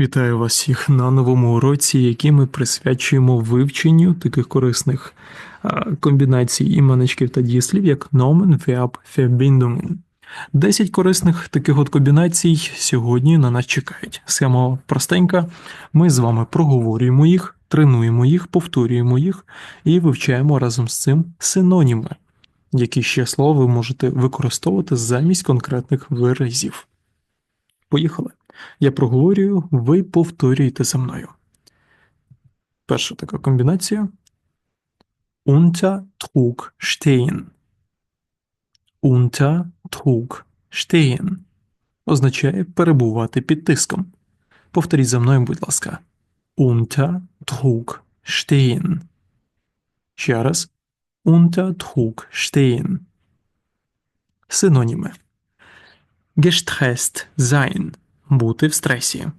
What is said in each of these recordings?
Вітаю вас всіх на новому уроці, який ми присвячуємо вивченню таких корисних комбінацій іменечків та дієслів, як Nomen, Verb, Verbindungen. Десять корисних таких от комбінацій сьогодні на нас чекають. Схема простенька. Ми з вами проговорюємо їх, тренуємо їх, повторюємо їх і вивчаємо разом з цим синоніми, які ще слова ви можете використовувати замість конкретних виразів. Поїхали. Я проговорюю, ви повторюєте за мною. Перша така комбінація. Unter Druck stehen. Unter Druck stehen означає перебувати під тиском. Повторіть за мною, будь ласка. Unter Druck stehen. Ще раз. Unter Druck stehen. Синоніми. Gestresst sein бути в стресі.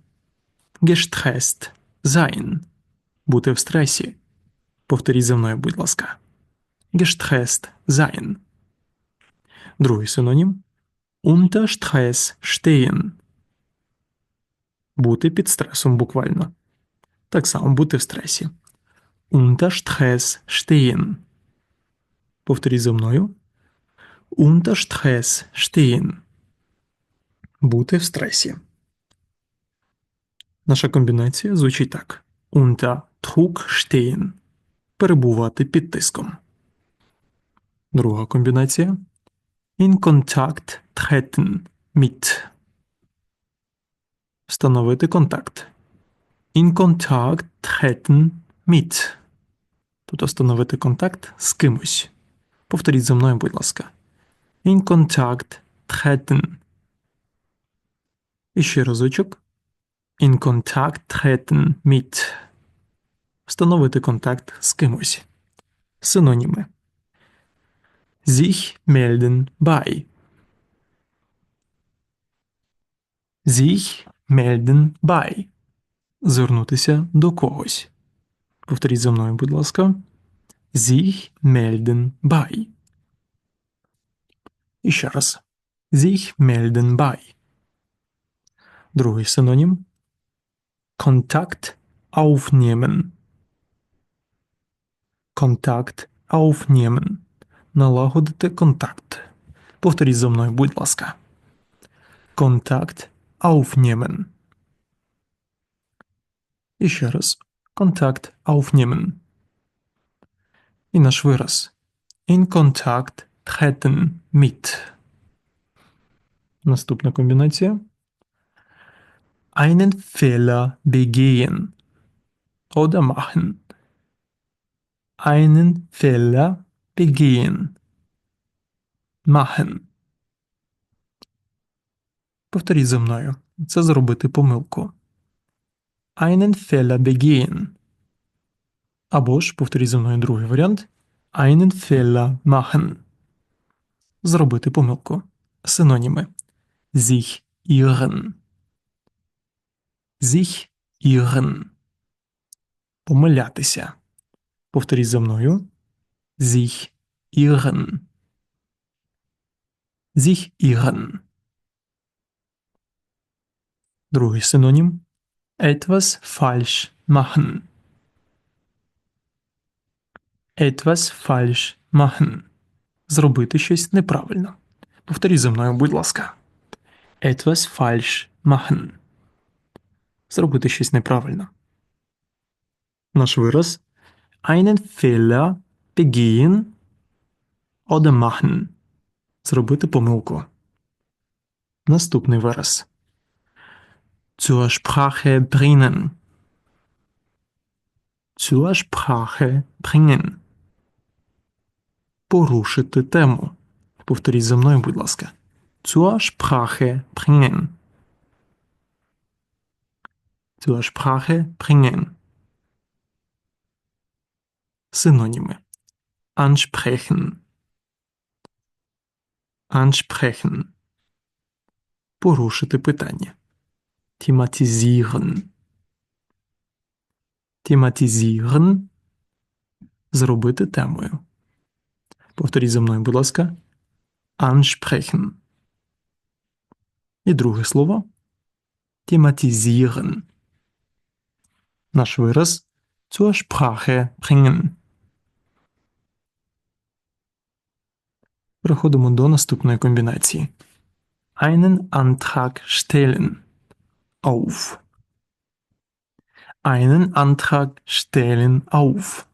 Gestresst sein бути в стресі. Повторіть за мною, будь ласка. Gestresst sein. Другий синонім Unter Stress stehen. Бути під стресом буквально. Так само бути в стресі. Unter Stress stehen. Повторіть за мною. Unter Stress stehen. Бути в стресі. Наша комбінація звучить так: Unter Druck. Перебувати під тиском. Друга комбінація In Kontakt treten mit. Встановити контакт. In Kontakt treten mit. Тобто встановити контакт з кимось. Повторіть за мною, будь ласка. In Kontakt treten. І ще разочок. In Kontakt treten mit. Встановити контакт з кимось. Синоніми. Sich melden bei. Sich melden bei. Звернутися до когось. Повторіть за мною, будь ласка. Sich melden bei. І ще раз. Sich melden bei. Другий синонім. Kontakt aufnehmen. Kontakt aufnehmen. Налагодити контакт. Повторіть за мною, будь ласка. Kontakt aufnehmen. І ще раз. Kontakt aufnehmen. І наш вираз. In Kontakt treten mit. Наступна комбінація. Einen Fehler begehen. Oder machen. Einen Fehler begehen. Machen. Повторіть за мною. Це зробити помилку. Einen Fehler begehen. Або ж, повторіть за мною другий варіант. Einen Fehler machen. Зробити помилку. Синоніми. Sich irren. Sich irren. Помилятися. Повторіть за мною. Sich irren. Sich irren. Другий синонім. Etwas falsch machen. Etwas falsch machen. Зробити щось неправильно. Повторіть за мною, будь ласка. Etwas falsch machen. Зробити щось неправильно. Наш вираз. Einen Fehler begehen oder machen. Зробити помилку. Наступний вираз. Zur Sprache bringen. Zur Sprache bringen. Порушити тему. Повторіть за мною, будь ласка. Zur Sprache bringen. Zur Sprache bringen. Синоніми. Ansprechen. Ansprechen. Порушити питання. Thematisieren. Thematisieren. Зробити темою. Повторіть за мною, будь ласка. Ansprechen. І друге слово. Thematisieren. Наш вираз zur Sprache bringen. Переходимо до наступної комбінації. Einen Antrag stellen. Auf. Einen Antrag stellen auf.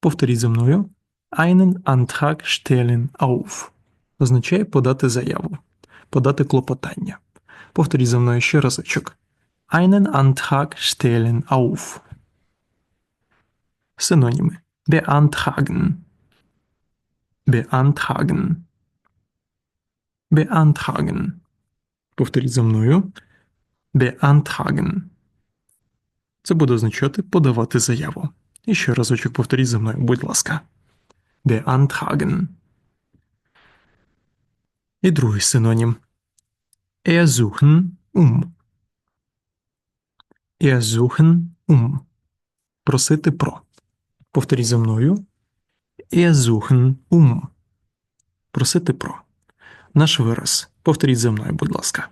Повторіть за мною. Einen Antrag stellen auf. Означає подати заяву, подати клопотання. Повторіть за мною ще разочок. Einen Antrag stellen auf. Синоніми. Beantragen. Beantragen. Beantragen. Повторіть за мною. Beantragen. Це буде означати подавати заяву. І ще разочок повторіть за мною, будь ласка. Beantragen. І другий синонім. Ersuchen um. Ersuchen um. Просити про. Повторіть за мною. Ersuchen um. Просити про. Наш вираз. Повторіть за мною, будь ласка.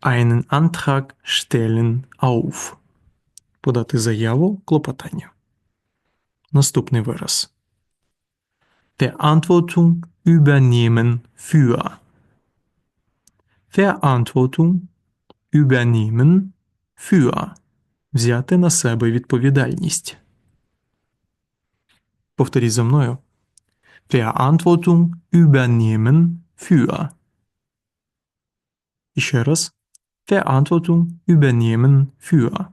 Einen Antrag stellen auf. Подати заяву клопотання. Наступний вираз. Verantwortung übernehmen für. Verantwortung übernehmen für. Взяти на себе відповідальність. Повторіть за мною. Verantwortung übernehmen für. І ще раз. Verantwortung übernehmen für.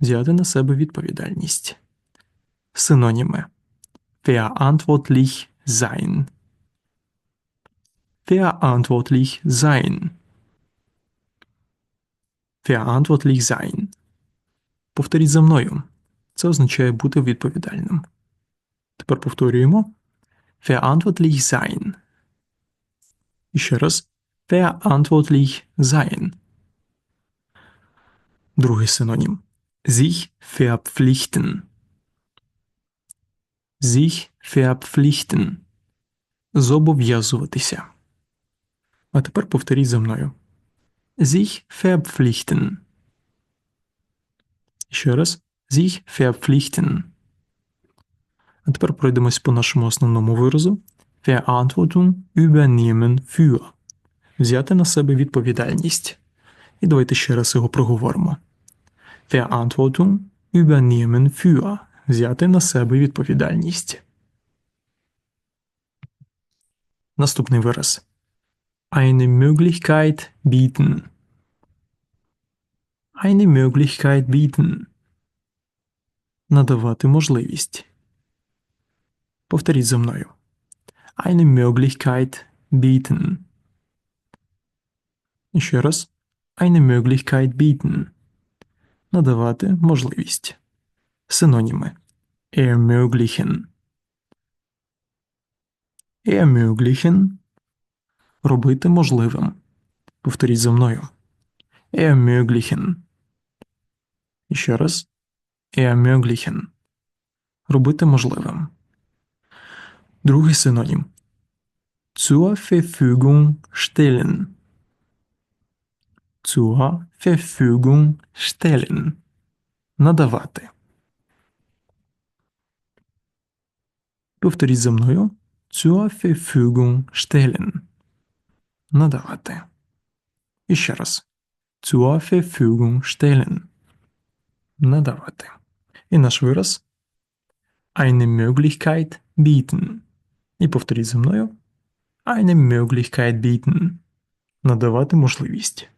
Взяти на себе відповідальність. Синоніми. Verantwortlich sein. Verantwortlich sein. Verantwortlich sein. Повторіть за мною. Це означає бути відповідальним. Тепер повторюємо. Verantwortlich sein. І ще раз. Verantwortlich sein. Другий синонім. Sich verpflichten. Sich verpflichten. Зобов'язуватися. А тепер повторіть за мною. Sich verpflichten. Ще раз. Sich verpflichten. А тепер пройдемось по нашому основному виразу. Verantwortung übernehmen für. Взяти на себе відповідальність. І давайте ще раз його проговоримо. Verantwortung übernehmen für. Взяти на себе відповідальність. Наступний вираз. Eine Möglichkeit bieten. Eine Möglichkeit bieten. Надавати можливість. Повторіть за мною. Eine Möglichkeit bieten. І ще раз. Eine Möglichkeit bieten. Надавати можливість. Синоніми. Ermöglichen. Ermöglichen. Робити можливим. Повторіть за мною. Ermöglichen. І ще раз. Ermöglichen. Робити можливим. Другий синонім. Zur Verfügung stellen. Zur Verfügung stellen. Надавати. Повторіть за мною. Zur Verfügung stellen. Надавати. І ще раз. Zur Verfügung stellen. Надавати. І наш вираз. Eine Möglichkeit bieten. І повторіть за мною. Eine Möglichkeit bieten. Надавати можливість.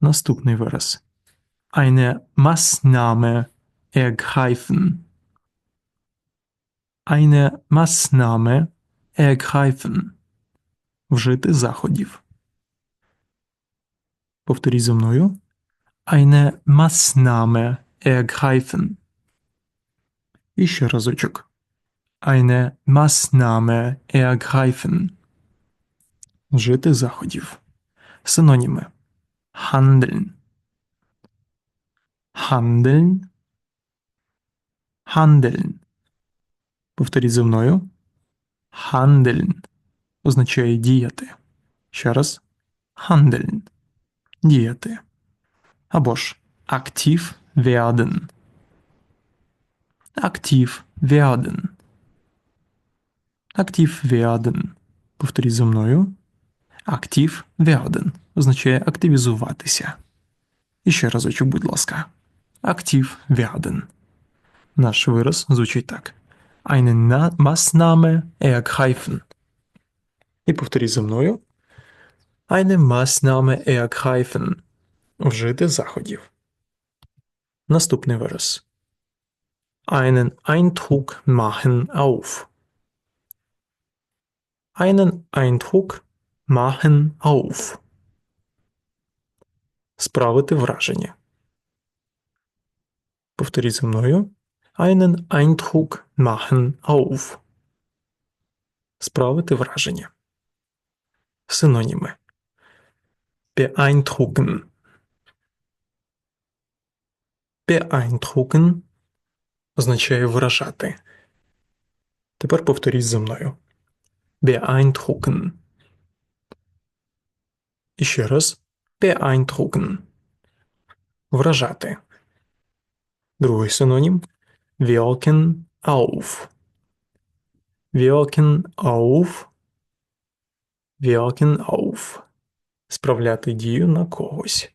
Наступний вираз. Eine Maßnahme ergreifen. Eine Maßnahme ergreifen. Вжити заходів. Повторіть за мною. Eine Maßnahme ergreifen. І ще разочок. Eine Maßnahme ergreifen. Вжити заходів. Синоніми. Handeln. Handeln. Handeln. Повторіть за мною. Handeln означає діяти. Ще раз. Handeln. Діяти. або ж aktiv werden. Aktiv werden. Aktiv werden. Повторіть за мною. Актив werden означає активізуватися. І ще разочок, будь ласка. Актив werden. Наш вираз звучить так. Eine Maßnahme ergreifen. І повторіть за мною. Eine Maßnahme ergreifen. Вжити заходів. Наступний вираз. Einen Eindruck machen auf. Einen Eindruck machen auf. Справити враження. Повторіть за мною. Einen Eindruck machen auf. Справити враження. Синоніми. Beeindrucken. Beeindrucken означає вражати. Тепер повторіть за мною. Beeindrucken. І ще раз. Beeindrucken. Вражати. Другий синонім wirken auf. Wirken auf. Wirken auf. Справляти дію на когось.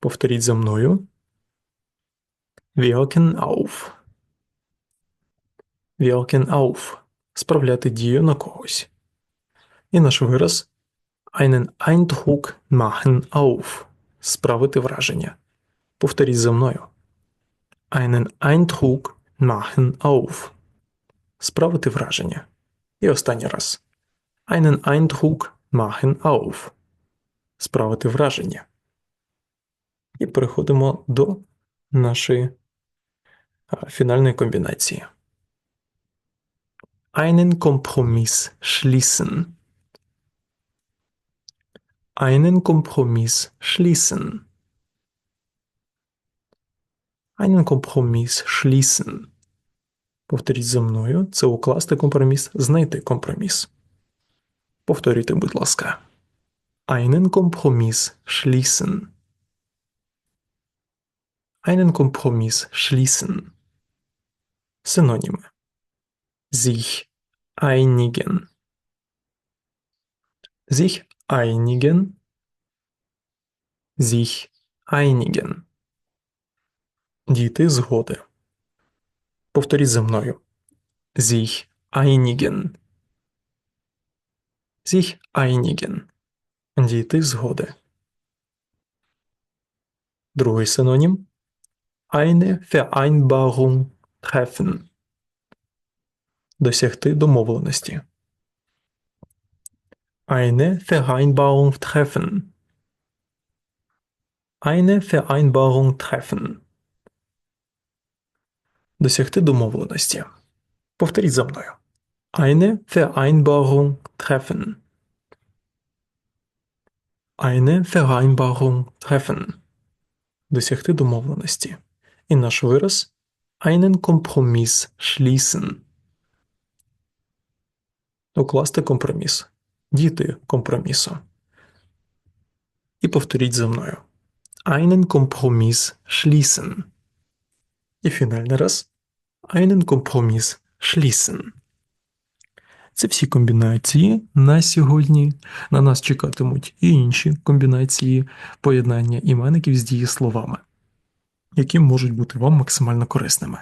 Повторіть за мною. Wirken auf. Wirken auf. Справляти дію на когось. І наш вираз einen Eindruck machen auf. Справити враження. Повторіть за мною. Einen Eindruck machen auf. Справити враження. І останній раз. Einen Eindruck machen auf. Справити враження. І переходимо до нашої фінальної комбінації. Einen Kompromiss schließen. Einen Kompromiss schließen. Einen Kompromiss schließen. Повторіть за мною. Це укласти компроміс, знайти компроміс. Повторюйте, будь ласка. Einen Kompromiss schließen. Einen Kompromiss schließen. Synonym. Sich einigen. Sich einigen. Sich einigen. Дійти згоди. Повторіть за мною. Sich einigen. Sich einigen. Дійти згоди. Другий синонім. Eine Vereinbarung treffen. Досягти домовленості. Eine Vereinbarung treffen. Eine Vereinbarung treffen. Досягти домовленості. Повторіть за мною. Eine Vereinbarung treffen. Eine Vereinbarung treffen. Досягти домовленості. І наш вираз einen Kompromiss schließen. Укласти компроміс. Діти компромісу. І повторіть за мною. Einen Kompromiss schließen. І фінальний раз. Einen Kompromiss schließen. Це всі комбінації на сьогодні. На нас чекатимуть і інші комбінації поєднання іменників з дієсловами, які можуть бути вам максимально корисними.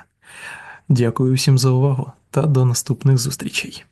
Дякую всім за увагу та до наступних зустрічей!